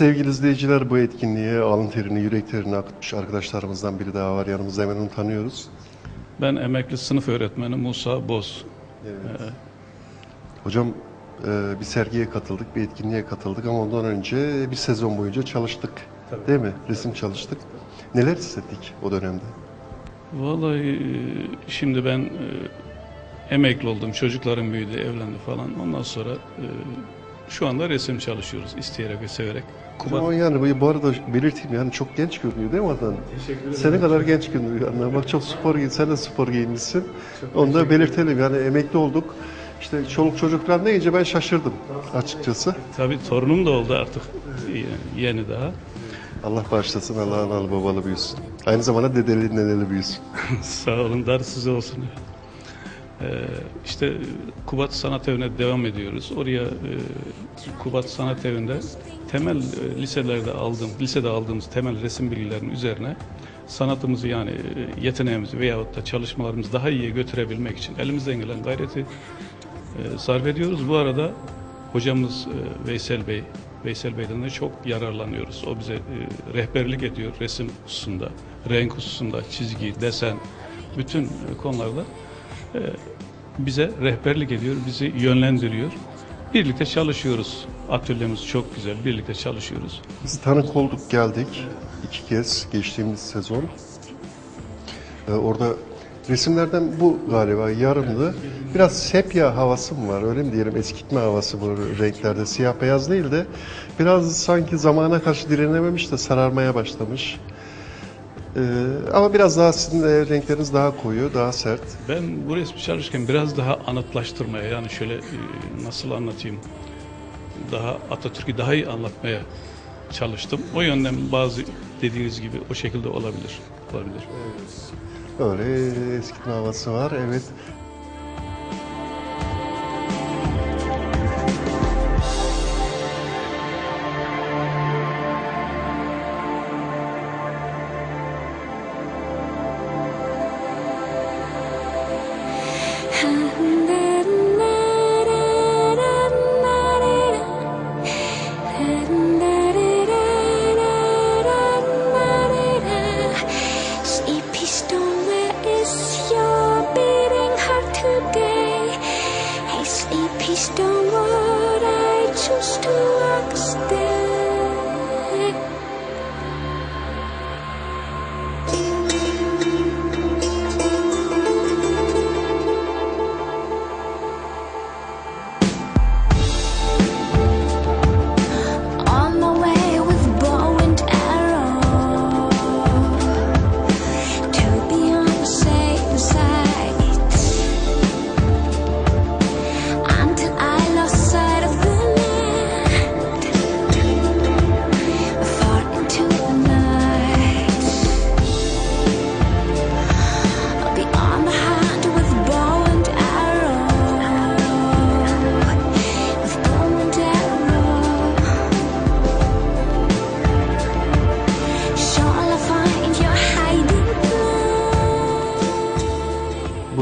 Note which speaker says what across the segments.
Speaker 1: Evet sevgili izleyiciler bu etkinliğe alın terini, yürek terini akıtmış arkadaşlarımızdan biri daha var. Yanımızda hemen onu tanıyoruz.
Speaker 2: Ben emekli sınıf öğretmeni Musa Boz.
Speaker 1: Hocam e, bir sergiye katıldık, bir etkinliğe katıldık ama ondan önce bir sezon boyunca çalıştık. Değil mi? Resim çalıştık. Neler hissettik o dönemde?
Speaker 2: Vallahi e, şimdi ben e, emekli oldum, çocuklarım büyüdü, evlendi falan. Ondan sonra e, şu anda resim çalışıyoruz isteyerek ve severek.
Speaker 1: Hocam
Speaker 2: Kubat,
Speaker 1: yani bu, arada belirteyim yani çok genç görünüyor değil mi Adnan?
Speaker 2: Teşekkür ederim.
Speaker 1: Senin kadar genç görünüyor. Yani bak çok spor giyin, sen de spor giyinmişsin. Onu da belirtelim yani emekli olduk. İşte çoluk çocuk falan deyince ben şaşırdım açıkçası.
Speaker 2: Tabii torunum da oldu artık yeni daha.
Speaker 1: Allah bağışlasın, Allah analı babalı büyüsün. Aynı zamanda dedeli neneli büyüsün.
Speaker 2: Sağ olun, dar size olsun. Ee, işte Kubat Sanat Evi'ne devam ediyoruz. Oraya e, Kubat Sanat Evi'nde temel e, liselerde aldığım, lisede aldığımız temel resim bilgilerinin üzerine sanatımızı yani e, yeteneğimizi veyahut da çalışmalarımızı daha iyiye götürebilmek için elimizden gelen gayreti sarf ediyoruz. Bu arada hocamız Veysel Bey, Veysel Bey'den de çok yararlanıyoruz. O bize rehberlik ediyor resim hususunda, renk hususunda, çizgi, desen, bütün konularda bize rehberlik ediyor, bizi yönlendiriyor. Birlikte çalışıyoruz. Atölyemiz çok güzel, birlikte çalışıyoruz.
Speaker 1: Biz tanık olduk geldik iki kez geçtiğimiz sezon. Ee, orada resimlerden bu galiba yarımdı. Biraz sepya havası mı var öyle mi diyelim eskitme havası bu renklerde siyah beyaz değil de biraz sanki zamana karşı direnememiş de sararmaya başlamış. Ee, ama biraz daha sizin de renkleriniz daha koyu, daha sert.
Speaker 2: Ben bu resmi çalışırken biraz daha anıtlaştırmaya yani şöyle e, nasıl anlatayım daha Atatürk'ü daha iyi anlatmaya çalıştım. O yönden bazı dediğiniz gibi o şekilde olabilir. Olabilir.
Speaker 1: Öyle eskitme havası var. Evet.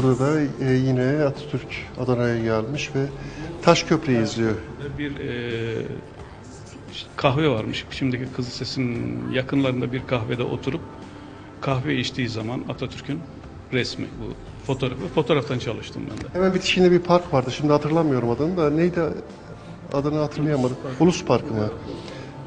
Speaker 1: Burada da e, yine Atatürk Adana'ya gelmiş ve Taş Köprü'yü izliyor.
Speaker 2: Bir e, kahve varmış. Şimdiki Kız Lisesi'nin yakınlarında bir kahvede oturup kahve içtiği zaman Atatürk'ün resmi bu fotoğrafı. Fotoğraftan çalıştım ben de.
Speaker 1: Hemen bitişinde bir park vardı. Şimdi hatırlamıyorum adını da. Neydi? Adını hatırlayamadım. Ulus Parkı mı?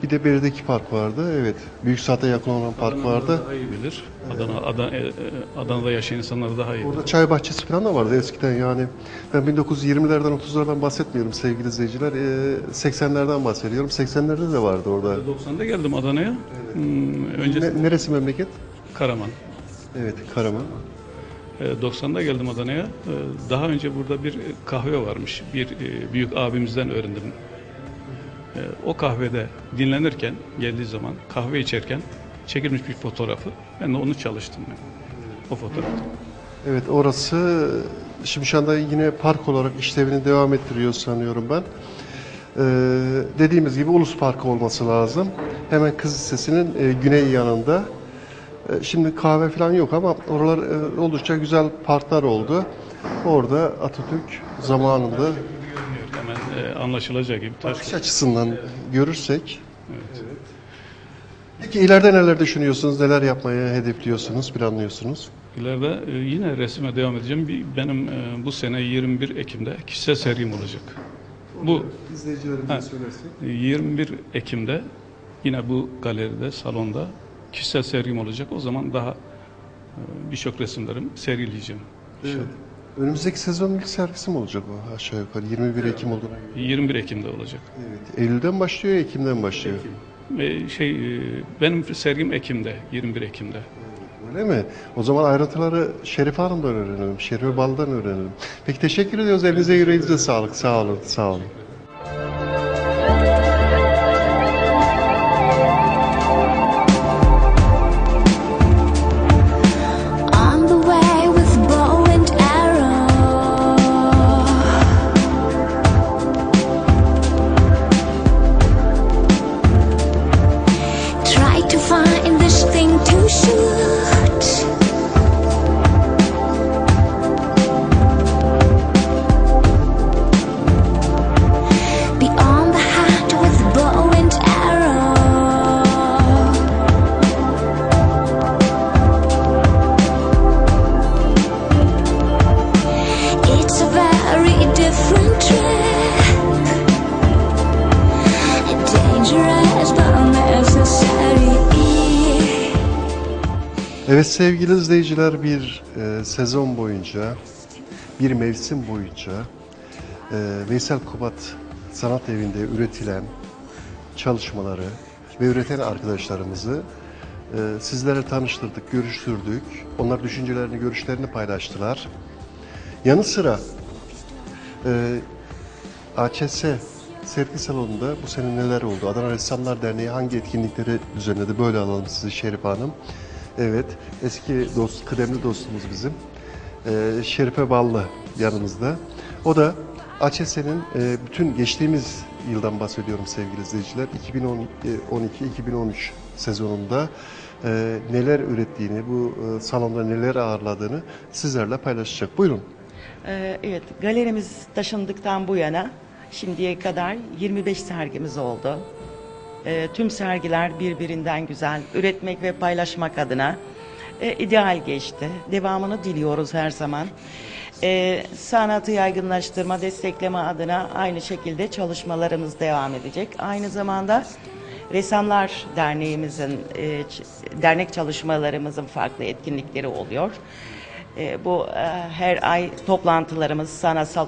Speaker 1: Bir de berideki park vardı. Evet. Büyük saate yakın olan park vardı.
Speaker 2: Daha iyi bilir. Adana, Adana, e, e, Adana'da yaşayan insanlar daha iyi bilir.
Speaker 1: Orada çay bahçesi falan da vardı eskiden yani. Ben 1920'lerden 30'lardan bahsetmiyorum sevgili izleyiciler. Ee, 80'lerden bahsediyorum. 80'lerde de vardı orada.
Speaker 2: 90'da geldim Adana'ya. Hmm, önce
Speaker 1: Ne- neresi memleket?
Speaker 2: Karaman.
Speaker 1: Evet, Karaman.
Speaker 2: E, 90'da geldim Adana'ya. E, Daha önce burada bir kahve varmış. Bir e, büyük abimizden öğrendim. E, O kahvede dinlenirken geldiği zaman kahve içerken çekilmiş bir fotoğrafı. Ben de onu çalıştım. Ben. O fotoğrafı.
Speaker 1: Evet orası şimdi şu anda yine park olarak işlevini devam ettiriyor sanıyorum ben. Ee, dediğimiz gibi Ulus Parkı olması lazım. Hemen Kız Lisesi'nin e, güney yanında. E, şimdi kahve falan yok ama oralar e, oldukça güzel parklar oldu. Orada Atatürk zamanında
Speaker 2: hemen e, anlaşılacağı gibi taş
Speaker 1: bakış açısından görürsek
Speaker 2: Evet.
Speaker 1: Peki ileride neler düşünüyorsunuz, neler yapmayı hedefliyorsunuz, planlıyorsunuz?
Speaker 2: İleride e, yine resime devam edeceğim. Bir- Benim e, bu sene 21 Ekim'de kişisel sergim olacak. Bu
Speaker 1: izleyicilerimize
Speaker 2: Ha.
Speaker 1: söylersek.
Speaker 2: 21 Ekim'de yine bu galeride, salonda kişisel sergim olacak. O zaman daha e, birçok resimlerim sergileyeceğim.
Speaker 1: Evet. Önümüzdeki sezonun ilk sergisi mi olacak o aşağı yukarı? 21 Ekim göre.
Speaker 2: 21 Ekim'de olacak.
Speaker 1: Evet. Eylül'den başlıyor, Ekim'den başlıyor.
Speaker 2: Ve şey e, benim sergim Ekim'de, 21 Ekim'de.
Speaker 1: Öyle mi? O zaman ayrıntıları Şerife Hanım'dan öğrenelim. Şerife Bal'dan öğrenelim. Peki teşekkür ediyoruz. Elinize yüreğinize sağlık. Sağ olun. Sağ olun. Evet sevgili izleyiciler bir e, sezon boyunca, bir mevsim boyunca e, Veysel Kubat Sanat Evi'nde üretilen çalışmaları ve üreten arkadaşlarımızı e, sizlere tanıştırdık, görüştürdük. Onlar düşüncelerini, görüşlerini paylaştılar. Yanı sıra e, AÇS sergi salonunda bu sene neler oldu? Adana Ressamlar Derneği hangi etkinlikleri düzenledi? Böyle alalım sizi Şerife Hanım. Evet, eski dost, kıdemli dostumuz bizim. E, Şerife Ballı yanımızda. O da AÇS'nin e, bütün geçtiğimiz yıldan bahsediyorum sevgili izleyiciler. 2012-2013 sezonunda e, neler ürettiğini, bu e, salonda neler ağırladığını sizlerle paylaşacak. Buyurun.
Speaker 3: Ee, Evet, galerimiz taşındıktan bu yana şimdiye kadar 25 sergimiz oldu. Ee, Tüm sergiler birbirinden güzel, üretmek ve paylaşmak adına e, ideal geçti. Devamını diliyoruz her zaman. Ee, Sanatı yaygınlaştırma, destekleme adına aynı şekilde çalışmalarımız devam edecek. Aynı zamanda Ressamlar Derneğimizin, e, dernek çalışmalarımızın farklı etkinlikleri oluyor. E, bu e, her ay toplantılarımız, sanatsal